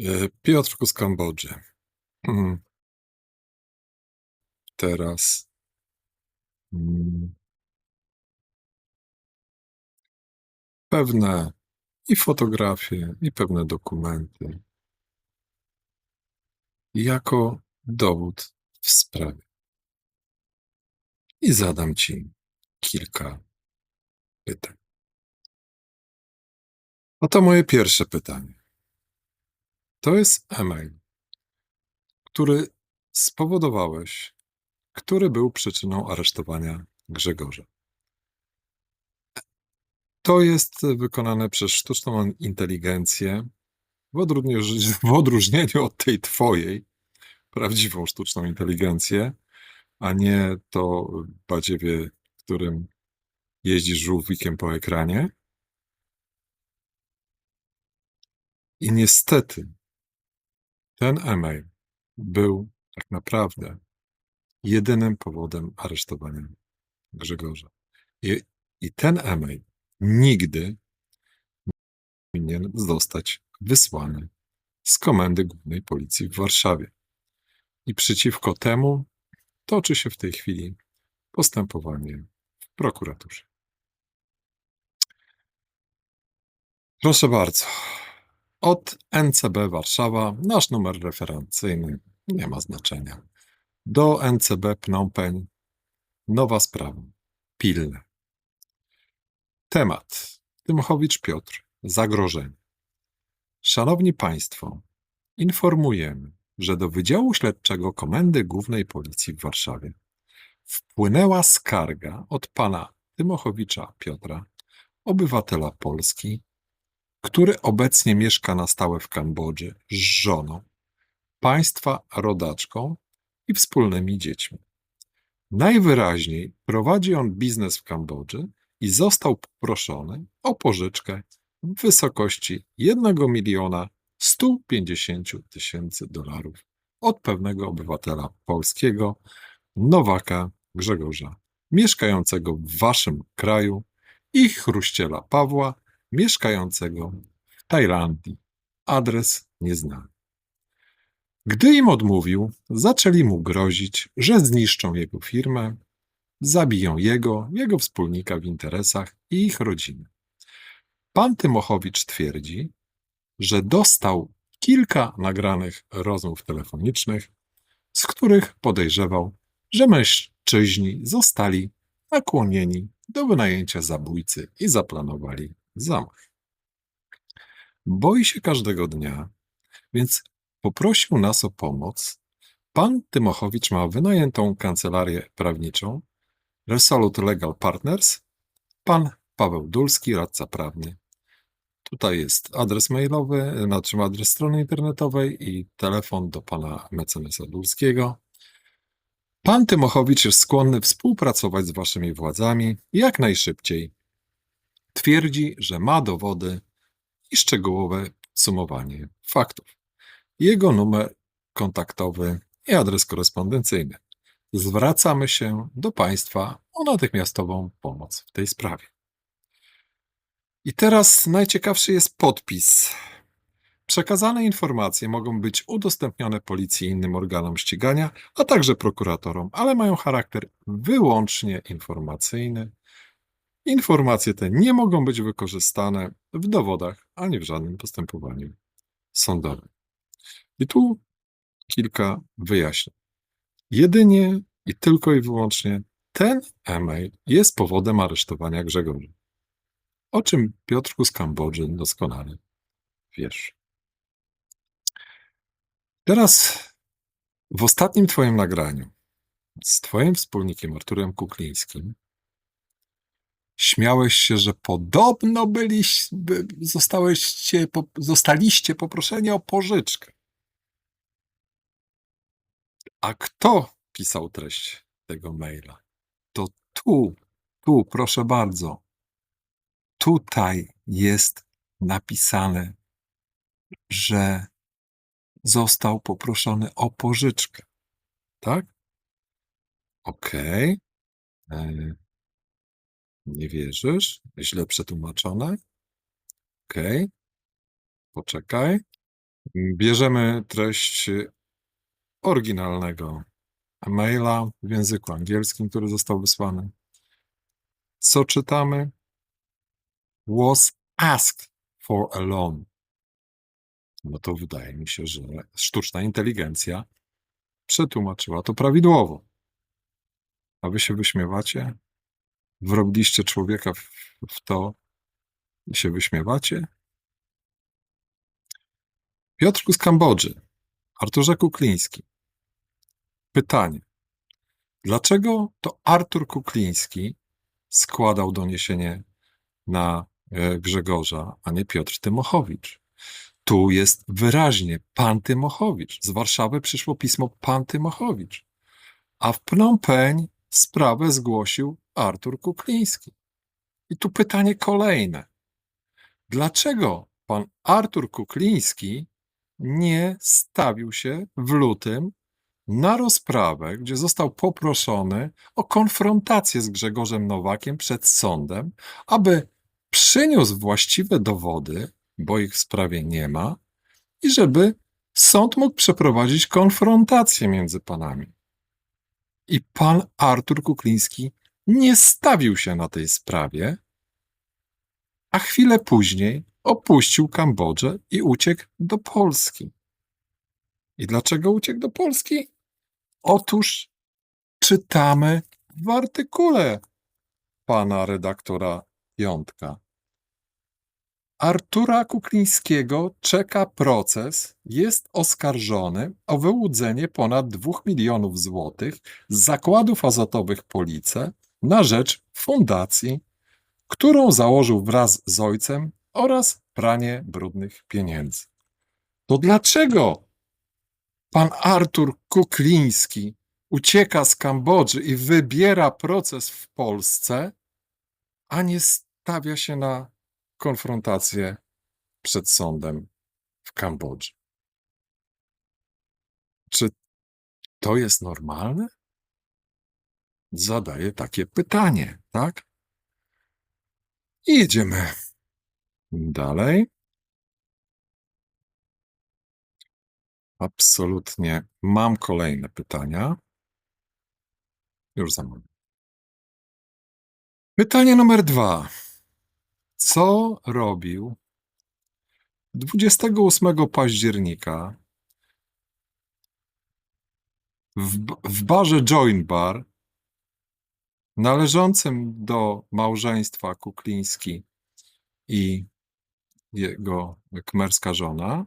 E, Piotrku z Kambodży. Mm. Teraz. mm, Pewne i fotografie, i pewne dokumenty. Jako dowód w sprawie. I zadam ci kilka pytań. Oto moje pierwsze pytanie. To jest e-mail, który spowodowałeś, który był przyczyną aresztowania Grzegorza. To jest wykonane przez sztuczną inteligencję, w odróżnieniu, od tej twojej, prawdziwą sztuczną inteligencję, a nie to badziewie, którym jeździsz żółwikiem po ekranie. I niestety ten e-mail był tak naprawdę jedynym powodem aresztowania Grzegorza. I, i ten e-mail nigdy nie powinien zostać wysłany z Komendy Głównej Policji w Warszawie. I przeciwko temu toczy się w tej chwili postępowanie w prokuraturze. Proszę bardzo. Od NCB Warszawa, nasz numer referencyjny nie ma znaczenia. Do NCB Phnom Penh, nowa sprawa, pilne. Temat. Tymchowicz Piotr, zagrożenie. Szanowni Państwo, informujemy, że do Wydziału Śledczego Komendy Głównej Policji w Warszawie wpłynęła skarga od pana Tymochowicza Piotra, obywatela Polski, który obecnie mieszka na stałe w Kambodży z żoną, państwa rodaczką i wspólnymi dziećmi. Najwyraźniej prowadzi on biznes w Kambodży i został poproszony o pożyczkę w wysokości 1 miliona 150 tysięcy dolarów od pewnego obywatela polskiego, Nowaka Grzegorza, mieszkającego w waszym kraju i chruściela Pawła, mieszkającego w Tajlandii. Adres nieznany. Gdy im odmówił, zaczęli mu grozić, że zniszczą jego firmę, zabiją jego, jego wspólnika w interesach i ich rodziny. Pan Tymochowicz twierdzi, że dostał kilka nagranych rozmów telefonicznych, z których podejrzewał, że mężczyźni zostali nakłonieni do wynajęcia zabójcy i zaplanowali zamach. Boi się każdego dnia, więc poprosił nas o pomoc. Pan Tymochowicz ma wynajętą kancelarię prawniczą Resolute Legal Partners, pan Paweł Dulski, radca prawny. Tutaj jest adres mailowy, znaczy adres strony internetowej i telefon do pana mecenasa Dulskiego. Pan Tymochowicz jest skłonny współpracować z waszymi władzami jak najszybciej. Twierdzi, że ma dowody i szczegółowe podsumowanie faktów. Jego numer kontaktowy i adres korespondencyjny. Zwracamy się do Państwa o natychmiastową pomoc w tej sprawie. I teraz najciekawszy jest podpis. Przekazane informacje mogą być udostępnione policji i innym organom ścigania, a także prokuratorom, ale mają charakter wyłącznie informacyjny. Informacje te nie mogą być wykorzystane w dowodach ani w żadnym postępowaniu sądowym. I tu kilka wyjaśnień. Jedynie i tylko i wyłącznie ten e-mail jest powodem aresztowania Grzegorza. O czym Piotrku z Kambodży doskonale wiesz. Teraz w ostatnim Twoim nagraniu z Twoim wspólnikiem Arturem Kuklińskim śmiałeś się, że podobno byliś, by, zostałeście, po, zostaliście poproszeni o pożyczkę. A kto pisał treść tego maila? To tu, tu, proszę bardzo. Tutaj jest napisane, że został poproszony o pożyczkę. Tak? Okej. E, Nie wierzysz? Źle przetłumaczone? Okej. Poczekaj. Bierzemy treść oryginalnego maila w języku angielskim, który został wysłany. Co czytamy? Was asked for a loan. No to wydaje mi się, że sztuczna inteligencja przetłumaczyła to prawidłowo. A wy się wyśmiewacie? Wrobiliście człowieka w, w to i się wyśmiewacie? Piotrku z Kambodży, Arturze Kukliński. Pytanie. Dlaczego to Artur Kukliński składał doniesienie na e, Grzegorza, a nie Piotr Tymochowicz? Tu jest wyraźnie pan Tymochowicz. Z Warszawy przyszło pismo pan Tymochowicz. A w Phnom Penh sprawę zgłosił Artur Kukliński. I tu pytanie kolejne. Dlaczego pan Artur Kukliński nie stawił się w lutym na rozprawę, gdzie został poproszony o konfrontację z Grzegorzem Nowakiem przed sądem, aby przyniósł właściwe dowody, bo ich w sprawie nie ma, i żeby sąd mógł przeprowadzić konfrontację między panami. I pan Artur Kukliński nie stawił się na tej sprawie, a chwilę później opuścił Kambodżę i uciekł do Polski. I dlaczego uciekł do Polski? Otóż czytamy w artykule pana redaktora Jątka. Artura Kuklińskiego czeka proces, jest oskarżony o wyłudzenie ponad 2 milionów złotych z zakładów azotowych Police na rzecz fundacji, którą założył wraz z ojcem oraz pranie brudnych pieniędzy. To dlaczego pan Artur Kukliński ucieka z Kambodży i wybiera proces w Polsce, a nie stawia się na konfrontację przed sądem w Kambodży? Czy to jest normalne? Zadaję takie pytanie, tak? I jedziemy dalej. Absolutnie. Mam kolejne pytania. Już za moment. Pytanie numer dwa. Co robił 28 października w, w barze Join Bar należącym do małżeństwa Kukliński i jego kmerska żona,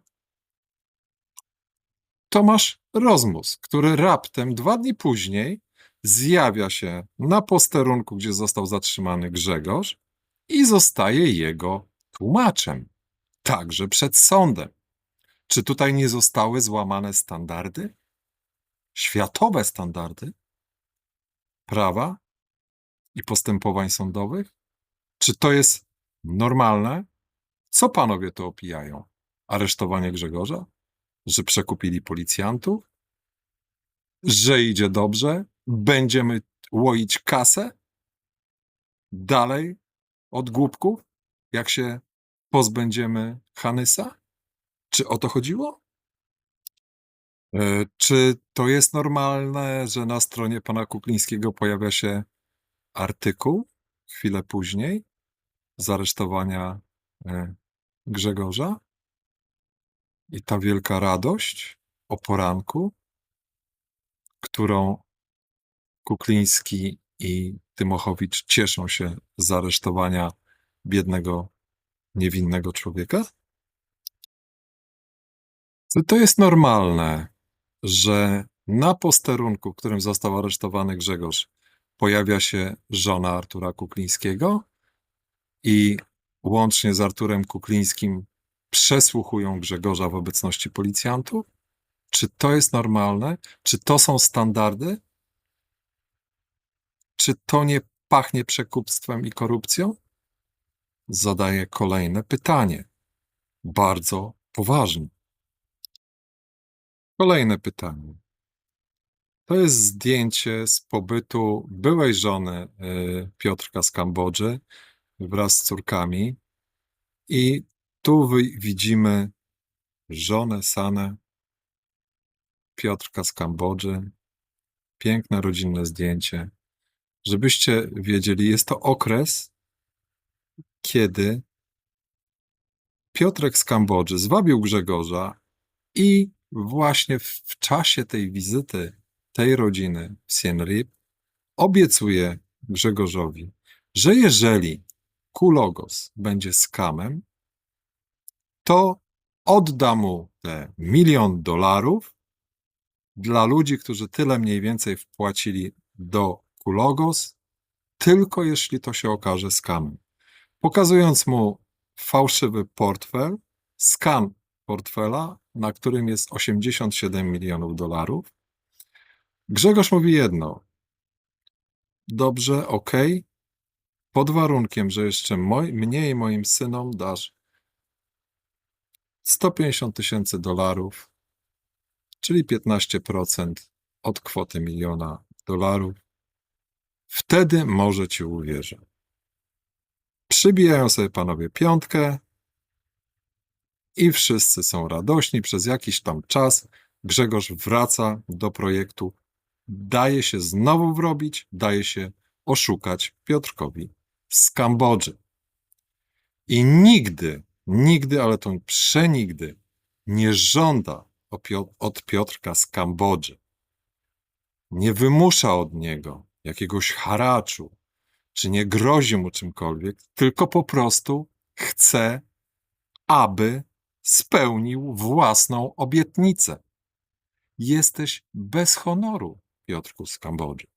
Tomasz Rozmus, który raptem dwa dni później zjawia się na posterunku, gdzie został zatrzymany Grzegorz i zostaje jego tłumaczem, także przed sądem. Czy tutaj nie zostały złamane standardy? Światowe standardy prawa i postępowań sądowych? Czy to jest normalne? Co panowie to opijają? Aresztowanie Grzegorza? Że przekupili policjantów? Że idzie dobrze? Będziemy łoić kasę? Dalej od głupków? Jak się pozbędziemy Hanysa? Czy o to chodziło? E, Czy to jest normalne, że na stronie pana Kuklińskiego pojawia się artykuł chwilę później z aresztowania e, Grzegorza? I ta wielka radość o poranku, którą Kukliński i Tymochowicz cieszą się z aresztowania biednego, niewinnego człowieka? Czy to jest normalne, że na posterunku, w którym został aresztowany Grzegorz, pojawia się żona Artura Kuklińskiego i łącznie z Arturem Kuklińskim przesłuchują Grzegorza w obecności policjantów? Czy to jest normalne? Czy to są standardy? Czy to nie pachnie przekupstwem i korupcją? Zadaję kolejne pytanie, bardzo poważne. Kolejne pytanie. To jest zdjęcie z pobytu byłej żony y, Piotrka z Kambodży wraz z córkami. I tu widzimy żonę Sanę, Piotrka z Kambodży. Piękne rodzinne zdjęcie. Żebyście wiedzieli, jest to okres, kiedy Piotrek z Kambodży zwabił Grzegorza i właśnie w czasie tej wizyty tej rodziny Siem Reap obiecuje Grzegorzowi, że jeżeli Kulogos będzie skamem, to odda mu te milion dolarów dla ludzi, którzy tyle mniej więcej wpłacili do Kulogos, tylko jeśli to się okaże skamem. Pokazując mu fałszywy portfel, skan portfela, na którym jest 87 milionów dolarów. Grzegorz mówi jedno. Dobrze, ok, pod warunkiem, że jeszcze moj, mnie i moim synom dasz 150 tysięcy dolarów, czyli 15% od kwoty miliona dolarów. Wtedy może ci uwierzę. Przybijają sobie panowie piątkę i wszyscy są radośni. Przez jakiś tam czas Grzegorz wraca do projektu, daje się znowu wrobić, daje się oszukać Piotrkowi z Kambodży. I nigdy, nigdy, ale to przenigdy nie żąda od Piotrka z Kambodży. Nie wymusza od niego jakiegoś haraczu, czy nie grozi mu czymkolwiek, tylko po prostu chce, aby spełnił własną obietnicę. Jesteś bez honoru, Piotrku z Kambodży.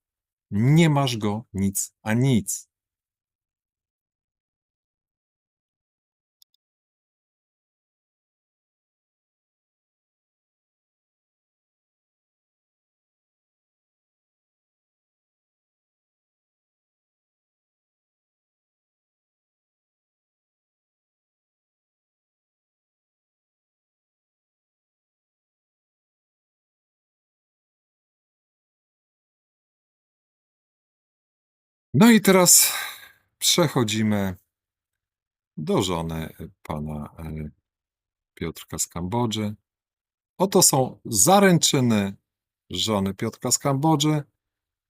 Nie masz go nic a nic. No i teraz przechodzimy do żony pana e, Piotrka z Kambodży. Oto są zaręczyny żony Piotrka z Kambodży.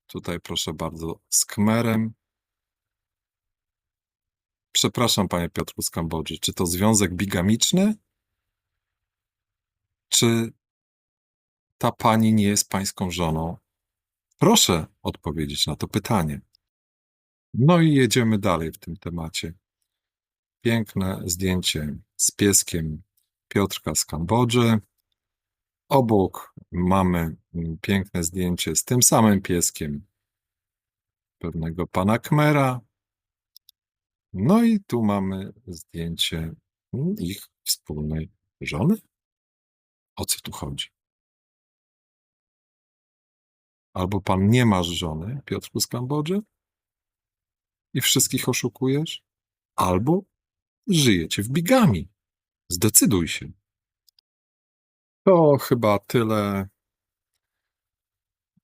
Tutaj proszę bardzo, z Kmerem. Przepraszam, panie Piotrku z Kambodży, czy to związek bigamiczny? Czy ta pani nie jest pańską żoną? Proszę odpowiedzieć na to pytanie. No i jedziemy dalej w tym temacie. Piękne zdjęcie z pieskiem Piotrka z Kambodży. Obok mamy piękne zdjęcie z tym samym pieskiem pewnego pana Kmera. No i tu mamy zdjęcie ich wspólnej żony. O co tu chodzi? Albo pan nie masz żony, Piotrku z Kambodży, i wszystkich oszukujesz, albo żyjecie w bigami. Zdecyduj się. To chyba tyle.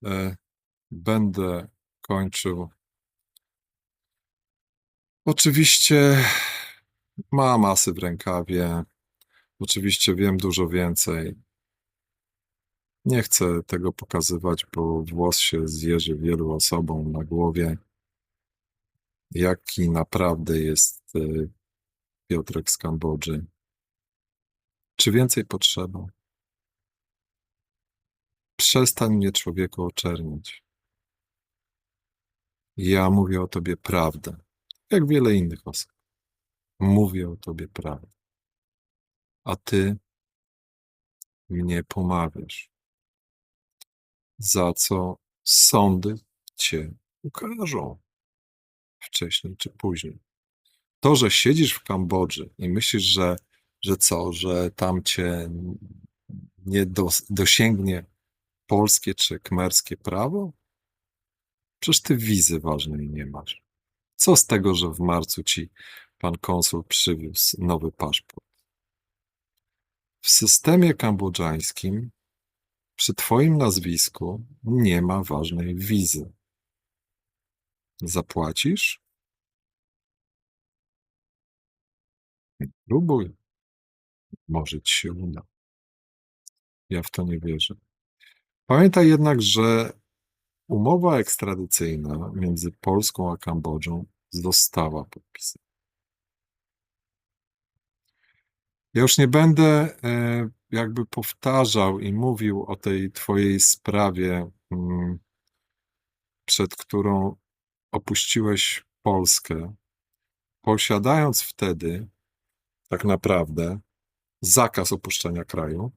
E, będę kończył. Oczywiście ma masy w rękawie. Oczywiście wiem dużo więcej. Nie chcę tego pokazywać, bo włos się zjeży wielu osobom na głowie jaki naprawdę jest y, Piotrek z Kambodży. Czy więcej potrzeba? Przestań mnie człowieku oczernić. Ja mówię o tobie prawdę, jak wiele innych osób. Mówię o tobie prawdę. A ty mnie pomawiasz, za co sądy cię ukażą wcześniej czy później. To, że siedzisz w Kambodży i myślisz, że, że co, że tam cię nie dos, dosięgnie polskie czy kmerskie prawo? Przecież ty wizy ważnej nie masz. Co z tego, że w marcu ci pan konsul przywiózł nowy paszport? W systemie kambodżańskim przy twoim nazwisku nie ma ważnej wizy. Zapłacisz? Próbuj. Może ci się uda. Ja w to nie wierzę. Pamiętaj jednak, że umowa ekstradycyjna między Polską a Kambodżą została podpisana. Ja już nie będę e, jakby powtarzał i mówił o tej twojej sprawie, mm, przed którą opuściłeś Polskę, posiadając wtedy tak naprawdę zakaz opuszczenia kraju.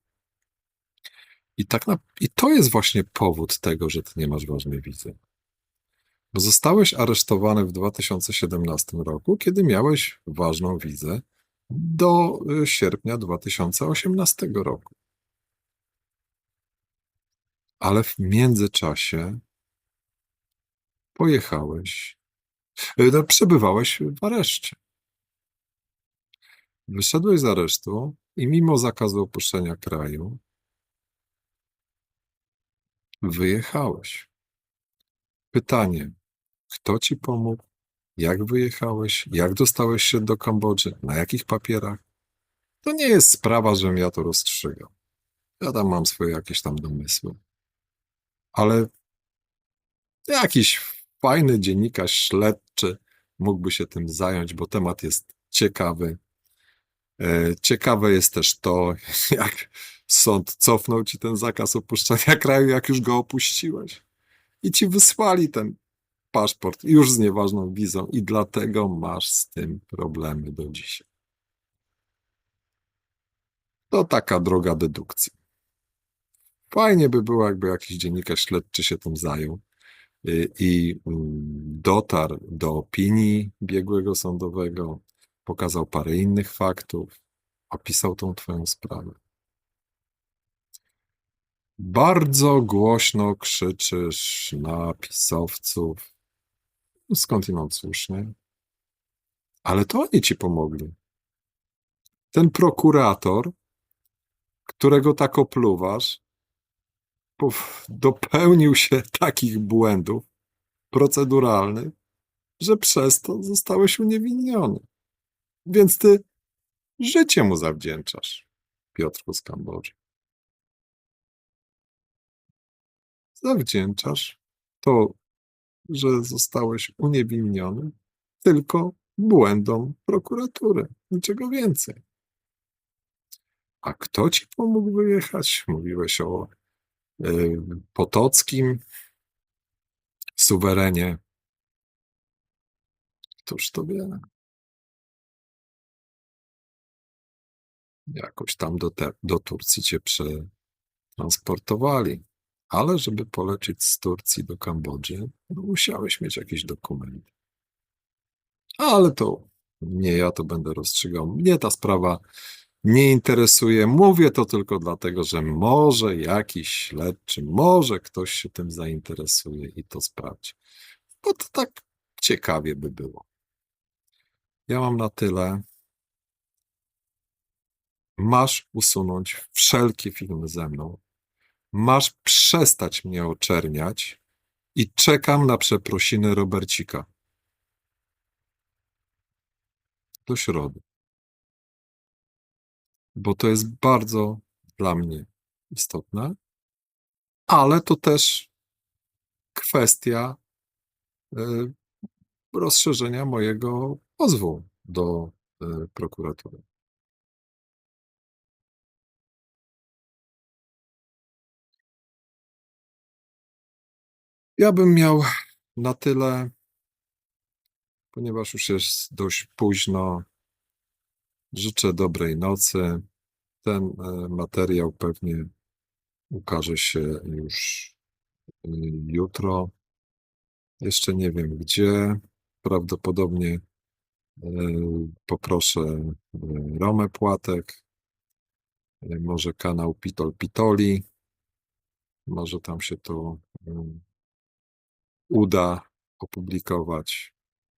I, tak na, I to jest właśnie powód tego, że ty nie masz ważnej wizy. Bo zostałeś aresztowany w 2017 roku, kiedy miałeś ważną wizę do y, sierpnia 2018 roku. Ale w międzyczasie pojechałeś, y, no, przebywałeś w areszcie. Wyszedłeś z aresztu i mimo zakazu opuszczenia kraju, wyjechałeś. Pytanie, kto ci pomógł? Jak wyjechałeś? Jak dostałeś się do Kambodży? Na jakich papierach? To nie jest sprawa, żebym ja to rozstrzygał. Ja tam mam swoje jakieś tam domysły. Ale jakiś fajny dziennikarz śledczy mógłby się tym zająć, bo temat jest ciekawy. E, Ciekawe jest też to, jak sąd cofnął ci ten zakaz opuszczania kraju, jak już go opuściłeś. I ci wysłali ten paszport już z nieważną wizą, i dlatego masz z tym problemy do dzisiaj. To taka droga dedukcji. Fajnie by było, jakby jakiś dziennikarz śledczy się tym zajął i mm, dotarł do opinii biegłego sądowego, pokazał parę innych faktów, opisał tą twoją sprawę. Bardzo głośno krzyczysz na pisowców, no skądinąd słusznie, ale to oni ci pomogli. Ten prokurator, którego tak opluwasz, dopełnił się takich błędów proceduralnych, że przez to zostałeś uniewinniony. Więc ty życie mu zawdzięczasz, Piotrku z Kambodży. Zawdzięczasz to, że zostałeś uniewinniony tylko błędom prokuratury, niczego więcej. A kto ci pomógł wyjechać? Mówiłeś o Potockim, suwerenie. Któż to wie? Jakoś tam do, te, do Turcji cię przetransportowali. Ale żeby polecieć z Turcji do Kambodży, no musiałeś mieć jakiś dokument. Ale to nie ja to będę rozstrzygał. Mnie ta sprawa nie interesuje. Mówię to tylko dlatego, że może jakiś śledczy, może ktoś się tym zainteresuje i to sprawdzi. Bo to tak ciekawie by było. Ja mam na tyle. Masz usunąć wszelkie filmy ze mną. Masz przestać mnie oczerniać i czekam na przeprosiny Robercika. Do środy. Bo to jest bardzo dla mnie istotne, ale to też kwestia y, rozszerzenia mojego pozwu do y, prokuratury. Ja bym miał na tyle, ponieważ już jest dość późno. Życzę dobrej nocy. Ten e, materiał pewnie ukaże się już y, jutro. Jeszcze nie wiem gdzie. Prawdopodobnie e, poproszę e, Romę Płatek, e, może kanał Pitol Pitoli. Może tam się to uda opublikować.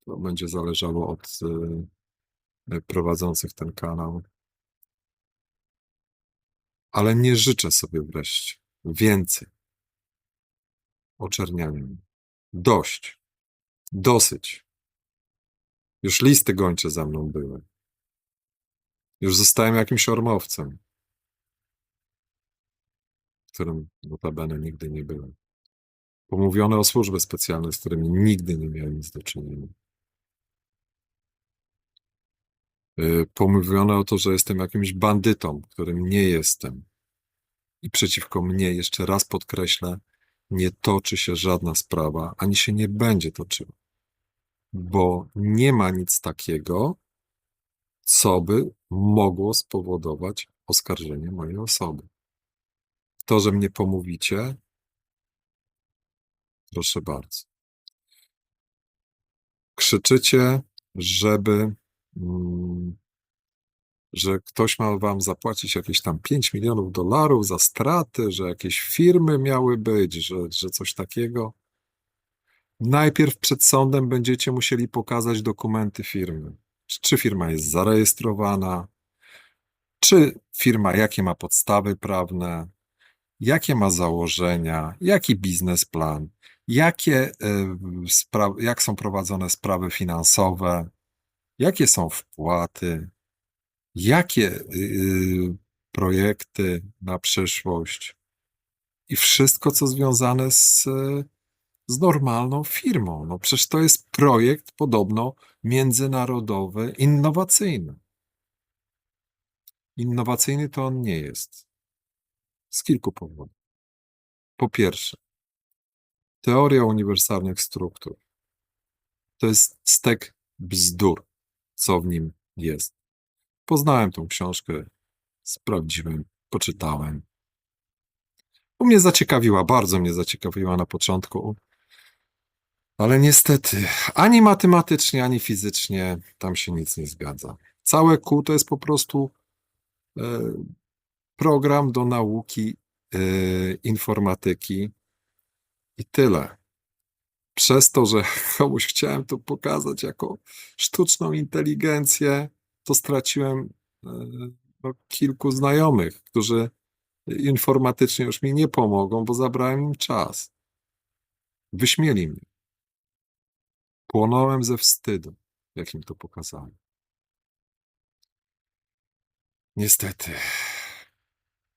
To będzie zależało od prowadzących ten kanał. Ale nie życzę sobie wreszcie więcej oczerniania. Dość. Dosyć. Już listy gończe za mną były. Już zostałem jakimś ormowcem. którym notabene nigdy nie byłem. Pomówione o służby specjalne, z którymi nigdy nie miałem nic do czynienia. Y, Pomówione o to, że jestem jakimś bandytą, którym nie jestem. I przeciwko mnie, jeszcze raz podkreślę, nie toczy się żadna sprawa, ani się nie będzie toczyła. Bo nie ma nic takiego, co by mogło spowodować oskarżenie mojej osoby. To, że mnie pomówicie, proszę bardzo. Krzyczycie, żeby, że ktoś ma wam zapłacić jakieś tam 5 milionów dolarów za straty, że jakieś firmy miały być, że, że coś takiego. Najpierw przed sądem będziecie musieli pokazać dokumenty firmy. Czy- firma jest zarejestrowana, czy firma jakie ma podstawy prawne, jakie ma założenia, jaki biznesplan, jakie, y, jak są prowadzone sprawy finansowe, jakie są wpłaty, jakie y, projekty na przyszłość i wszystko, co związane z, z normalną firmą. No przecież to jest projekt podobno międzynarodowy, innowacyjny. Innowacyjny to on nie jest. Z kilku powodów. Po pierwsze, teoria uniwersalnych struktur to jest stek bzdur, co w nim jest. Poznałem tą książkę, sprawdziłem, poczytałem. Bo mnie zaciekawiła, bardzo mnie zaciekawiła na początku, ale niestety ani matematycznie, ani fizycznie tam się nic nie zgadza. Całe Q to jest po prostu e, program do nauki e, informatyki i tyle. Przez to, że komuś chciałem to pokazać jako sztuczną inteligencję, to straciłem e, no, kilku znajomych, którzy informatycznie już mi nie pomogą, bo zabrałem im czas. Wyśmieli mnie. Płonąłem ze wstydu, jak im to pokazałem. Niestety.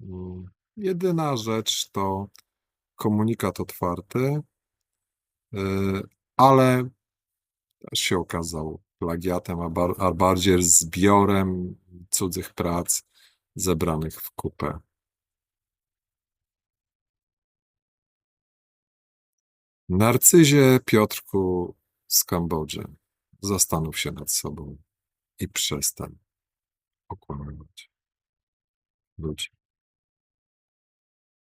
Mm, Jedyna rzecz to komunikat otwarty, ale się okazał plagiatem, a, a bardziej zbiorem cudzych prac zebranych w kupę. Narcyzie Piotrku z Kambodży, zastanów się nad sobą i przestań okłamywać ludzi.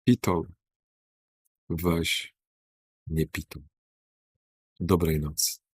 Pitol, weź, nie pitol. Dobrej nocy.